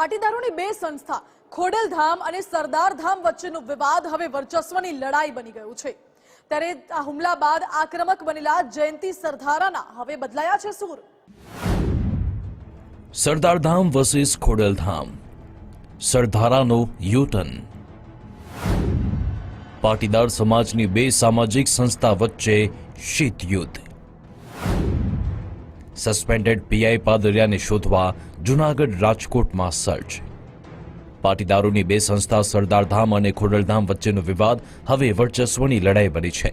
પાટીદારોની બે સંસ્થા, ખોડલધામ અને સરદારધામ વચ્ચેનો વિવાદ હવે વર્ચસ્વની લડાઈ બની ગયું છે. ત્યારે આ હુમલા બાદ આક્રમક બનેલા જયંતિ સરધારાના હવે બદલાયા છે સૂર. સરદારધામ વર્સિસ ખોડલધામ. સરધારાનો યુટન પાટીદાર સમાજની બે સામાજિક સંસ્થા વચ્ચે શીત યુદ્ધ. સસ્પેન્ડેડ પીઆઈ પાદરિયાને શોધવા જુનાગઢ રાજકોટમાં સર્ચ પાટીદારોની બે સંસ્થા સરદારધામ અને ખોડલધામ વચ્ચેનો વિવાદ હવે વર્ચસ્વની લડાઈ બની છે.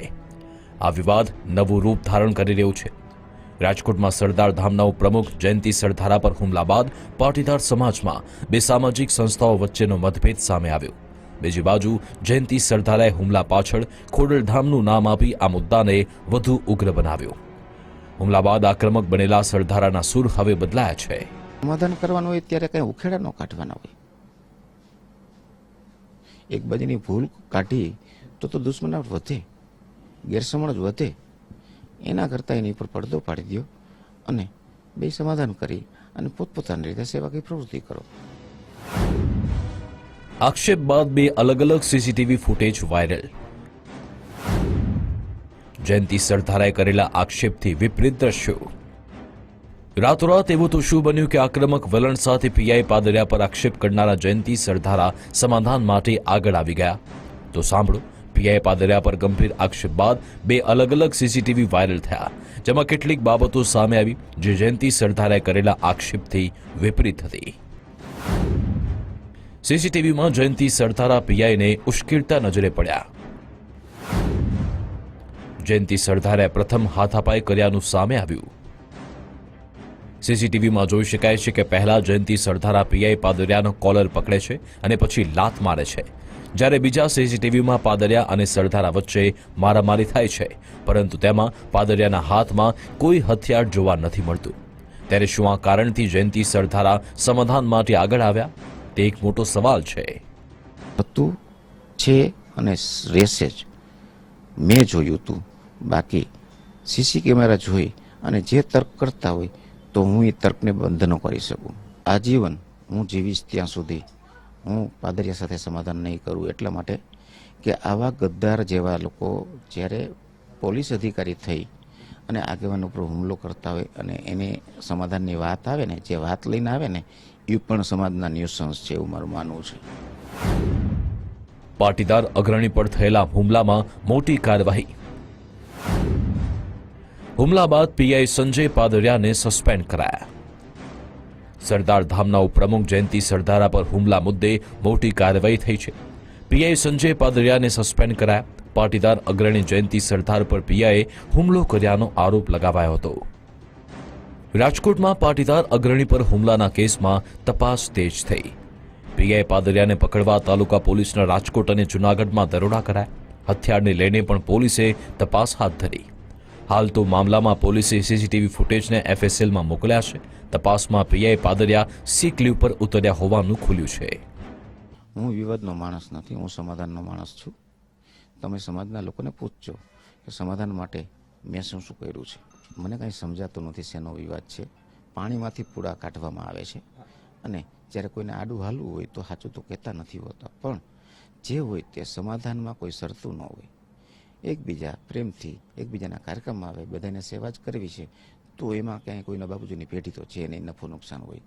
આ વિવાદ નવું રૂપ ધારણ કરી રહ્યું છે. રાજકોટમાં સરદાર ધામના પ્રમુખ જયંતિ સરધારા પર હુમલા બાદ પાટીદાર સમાજમાં બે સામાજિક સંસ્થાઓ વચ્ચેનો મતભેદ સામે આવ્યો. બીજી બાજુ જયંતિ સરધારાએ હુમલા પાછળ ખોડલધામનું નામ આપી આ મુદ્દાને વધુ ઉગ્ર બનાવ્યો. હુમલા બાદ આક્રમક બનેલા સરધારાના સુર હવે બદલાયા છે. સમાધાન કરવાનું હોય ત્યારે કઈ ઉખેડા ન કાઢવાના હોય. એક બાજુની ભૂલ કાઢી તો તો દુશ્મનાવટ વધે ગેરસમણ જ વધે એના કરતાં એની ઉપર પડદો પાડી દો અને બે સમાધાન કરી અને પોતપોતાની રીતે સેવાકી પ્રવૃત્તિ કરો. આક્ષેપ બાદ બે અલગ અલગ સીસીટીવી ફૂટેજ વાયરલ. જયંતિ સરધારાએ કરેલા આક્ષેપથી વિપરીત દ્રશ્યો. રાતોરાત એવું તો શું બન્યું કે આક્રમક વલણ સાથે પીઆઈ પાદરિયા પર આક્ષેપ કરનારા જયંતિ સરધારા સમાધાન માટે આગળ આવી ગયા. તો સાંભળો, પીઆઈ પાદરિયા પર ગંભીર આક્ષેપ બાદ બે અલગ અલગ સીસીટીવી વાયરલ થયા. જેમાં કેટલીક બાબતો સામે આવી, જે જયંતિ સરધારાએ કરેલા આક્ષેપથી વિપરીત હતી. સીસીટીવીમાં જયંતિ સરદારા પીઆઈને ઉશ્કેરતા નજરે પડ્યા. જયંતિ સરદારે પ્રથમ હાથાપાઈ કર્યાનું સામે આવ્યું. સીસીટીવીમાં જોઈ શકાય છે કે પહેલા જયંતિ સરદારા પીઆઈ પાદરિયાનો કોલર પકડે છે અને પછી લાત મારે છે. જ્યારે બીજા સીસીટીવીમાં પાદરિયા અને સરદારા વચ્ચે મારામારી થાય છે, પરંતુ તેમાં પાદરિયાના હાથમાં કોઈ હથિયાર જોવા નથી મળતું. ત્યારે શું આ કારણથી જયંતિ સરદારા સમાધાન માટે આગળ આવ્યા? તે એક મોટો સવાલ છે. હતું, છે અને રહેશે જ. મેં જોયું હતું. બાકી સીસી કેમેરા જોઈ અને જે તર્ક કરતા હોય તો હું એ તર્કને બંધ ન કરી શકું. આજીવન હું જીવીશ ત્યાં સુધી. હું પાદરિયા સાથે સમાધાન નહીં કરું એટલા માટે કે આવા ગદ્દાર જેવા લોકો જ્યારે પોલીસ અધિકારી થઈ અને આગેવાન ઉપર હુમલો કરતા હોય અને એને સમાધાનની વાત આવે ને, જે વાત લઈને આવે ને એ પણ સમાજના ન્યુસન્સ છે એવું મારું માનવું છે. પાટીદાર અગ્રણી પર થયેલા હુમલામાં મોટી કાર્યવાહી હુમલા બાદ પીઆઈ સંજય પાદરિયાને સસ્પેન્ડ કરાયા. સરદાર ધામના ઉપપ્રમુખ જયંતિ સરદારા પર હુમલા મુદ્દે મોટી કાર્યવાહી થઈ છે. પીઆઈ સંજય પાદરિયાને સસ્પેન્ડ કરાયા. પાટીદાર અગ્રણી જયંતિ સરદાર પર પીઆઈએ હુમલો કર્યાનો આરોપ લગાવાયો હતો. રાજકોટમાં પાટીદાર અગ્રણી પર હુમલાના કેસમાં તપાસ તેજ થઈ. પીઆઈ પાદરિયાને પકડવા તાલુકા પોલીસના રાજકોટ અને જૂનાગઢમાં દરોડા કરાયા. હથિયારને લઈને પણ પોલીસે તપાસ હાથ ધરી. હાલ તો મામલામાં પોલીસે સીસીટીવી ફૂટેજને એફએસએલમાં મોકલ્યા છે. તપાસમાં પીઆઈ પાદરિયા સીક લીવ પર ઉતર્યા હોવાનું ખુલ્યું છે. હું વિવાદનો માણસ નથી, હું સમાધાનનો માણસ છું. તમે સમાજના લોકોને પૂછજો કે સમાધાન માટે મેં શું શું કર્યું છે. મને કાંઈ સમજાતું નથી શેનો વિવાદ છે. પાણીમાંથી પૂડા કાઢવામાં આવે છે. અને જ્યારે કોઈને આડું હાલવું હોય તો સાચું તો કહેતા નથી હોતા. પણ જે હોય તે સમાધાનમાં કોઈ શરતું ન હોય. એકબીજા પ્રેમથી એકબીજાના કાર્યક્રમમાં આવે, બધાને સેવા જ કરવી છે, તો એમાં ક્યાંય કોઈના બાપુજીની પેઢી તો છે નહીં, નફો નુકસાન હોય.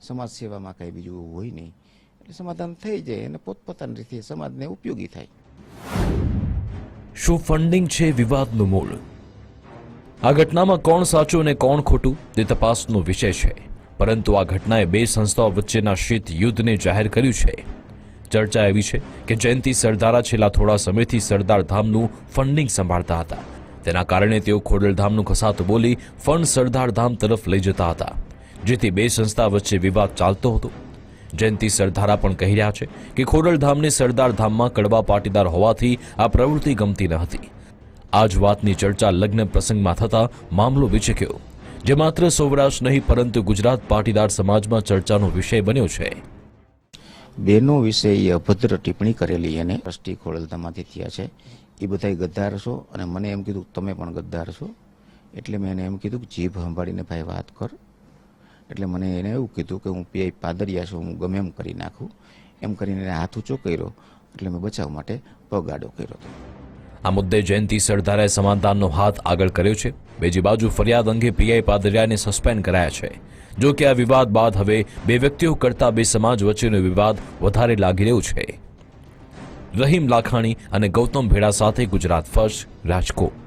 સમાજ સેવામાં કાંઈ બીજું હોય નહીં. એટલે સમાધાન થઈ જાય અને પોતપોતાની રીતે સમાજને ઉપયોગી થાય. શું ફંડિંગ છે વિવાદનું મૂળ? આ ઘટનામાં કોણ સાચું અને કોણ ખોટું તે તપાસનો વિષય છે. પરંતુ આ ઘટનાએ બે સંસ્થાઓ વચ્ચેના શીત યુદ્ધને જાહેર કર્યું છે. ચર્ચા એવી છે કે જયંતિ સરદારા છેલ્લા થોડા સમયથી સરદાર ધામનું ફંડિંગ સંભાળતા હતા. તેના કારણે તેઓ ખોડલધામનું ખસાતું બોલી ફંડ સરદાર ધામ તરફ લઈ જતા હતા, જેથી બે સંસ્થા વચ્ચે વિવાદ ચાલતો હતો. જયંતિ સરદારા પણ કહી રહ્યા છે કે ખોડલધામને સરદાર ધામમાં કડવા પાટીદાર હોવાથી આ પ્રવૃત્તિ ગમતી ન હતી. આ જ વાતની ચર્ચા લગ્ન પ્રસંગમાં થતા મામલો વિચક્યો, જે માત્ર સૌરાષ્ટ્ર નહીં પરંતુ ગુજરાત પાટીદાર સમાજમાં ચર્ચાનો વિષય બન્યો છે. બેનો વિશે એ અભદ્ર ટિપ્પણી કરેલી એને ટ્રસ્ટી ખોડલધામાંથી થયા છે. એ બધાય ગદ્દાર છો અને મને એમ કીધું, તમે પણ ગદ્દાર છો. એટલે મેં એને એમ કીધું કે, જીભ સંભાળીને ભાઈ વાત કર. એટલે મને એને એવું કીધું કે, હું પીઆઈ પાદરિયા છું, હું ગમે એમ કરી નાખું. એમ કરીને હાથ ઊંચો કર્યો, એટલે મેં બચાવ માટે પગ આડો કર્યો હતો. આ મુદ્દે જયંતિ સરદારે સમાધાનનો હાથ આગળ કર્યો છે. બીજી બાજુ ફરિયાદ અંગે પીઆઈ પાદરિયાને સસ્પેન્ડ કરાયા છે. જો કે આ વિવાદ બાદ હવે બે વ્યક્તિઓ કરતા બે સમાજ વચ્ચેનો વિવાદ વધારે લાગી રહ્યો છે. રહીમ લાખાણી અને ગૌતમ ભેડા સાથે ગુજરાત ફર્સ્ટ રાજકોટ.